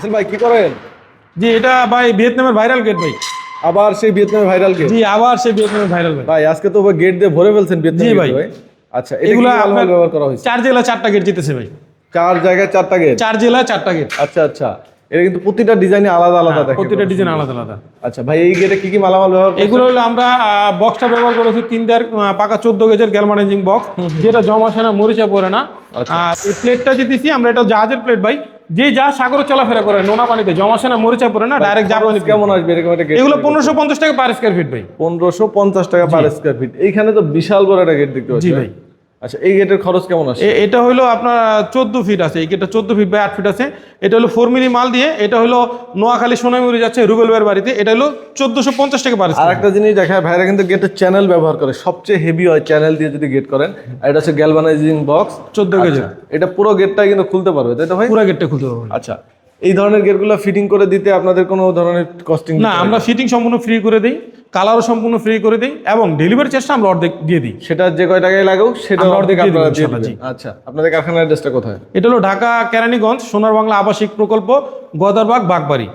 আসল ভাই কি করেন? জি এটা ভাই ভিয়েতনামের ভাইরাল গেট ভাই। আবার সেই ভিয়েতনামের ভাইরাল গেট জি আবার সেই ভিয়েতনামের ভাইরাল গেট ভাই আজকে তো গেট দিয়ে ভরে ফেলছেন ভিয়েতনাম জি ভাই। আচ্ছা এগুলা আপনার ব্যবহার করা হয়েছে? চার জেলা চারটা গেট জিতেছে ভাই। চার জায়গায় চারটা গেট চার জেলা চারটা গেট আচ্ছা আচ্ছা। এটা কিন্তু প্রতিটা ডিজাইনে আলাদা আলাদা দেখে হ্যাঁ, প্রতিটা ডিজাইন আলাদা আলাদা। আচ্ছা ভাই এই গেটে কি কি মালামাল ব্যবহার? এগুলো হলো আমরা বক্সটা ব্যবহার করেছি তিন দেড় পাকা চোদ্দ গেজের গ্যালমানাইজিং বক্স যেটা জমা সেনা মরিচা পড়ে না। আচ্ছা। আর এই প্লেটটা যে দিছি আমরা এটা জাহাজের প্লেট ভাই। যে যা সাগরে চলাফেরা করে নোনা পানিতে জমাসে না মরিচা পড়ে না? ডাইরেক্ট জাপানি কেমন আসবে এরকম একটা গেট এগুলো পনেরোশো পঞ্চাশ টাকা পার স্কোয়ার ফিট ভাই। পনেরোশো পঞ্চাশ টাকা পার স্কোয়ার ফিট এইখানে তো বিশাল বড় একটা গেট দেখতে পাচ্ছি জি ভাই। আচ্ছা এই গেটের খরচ কেমন আছে এটা হলো আপনার চোদ্দ ফিট আছে। এই গেটটা চোদ্দ ফিট বাই আট ফিট আছে। এটা হলো ফোর মিলি মাল দিয়ে এটা হলো নোয়াখালী সোনামুরি যাচ্ছে রুবেল ভাইয়ের বাড়িতে। এটা হলো চোদ্দশো পঞ্চাশ টাকা পার আর একটা জিনিস দেখায় ভাইরা কিন্তু গেটের চ্যানেল ব্যবহার করে। সবচেয়ে হেভি হয় চ্যানেল দিয়ে যদি গেট করেন আর এটা হচ্ছে গ্যালভানাইজিং বক্স চোদ্দ কেজি এটা পুরো গেটটাই কিন্তু খুলতে পারবে তাই তো ভাই? পুরো গেটটা খুলতে পারবেন আচ্ছা এই ধরনের গেটগুলো ফিটিং করে দিতে আপনাদের কোনো ধরনের কস্টিং না আমরা ফিটিং সম্পূর্ণ ফ্রি করে দিই। কালারও সম্পূর্ণ ফ্রি করে দিই এবং ডেলিভারি চার্জটা আমরা অর্ধেক দিয়ে দিই। সেটা যে কয় টাকায় লাগুক সেটা অর্ধেক অর্ধেক আপনারা দিয়ে দিবেন। আচ্ছা আপনাদের কারখানার অ্যাড্রেসটা কোথায়? এটা হলো ঢাকা কেরানীগঞ্জ সোনার বাংলা আবাসিক প্রকল্প গদারবাগ বাগবাড়ি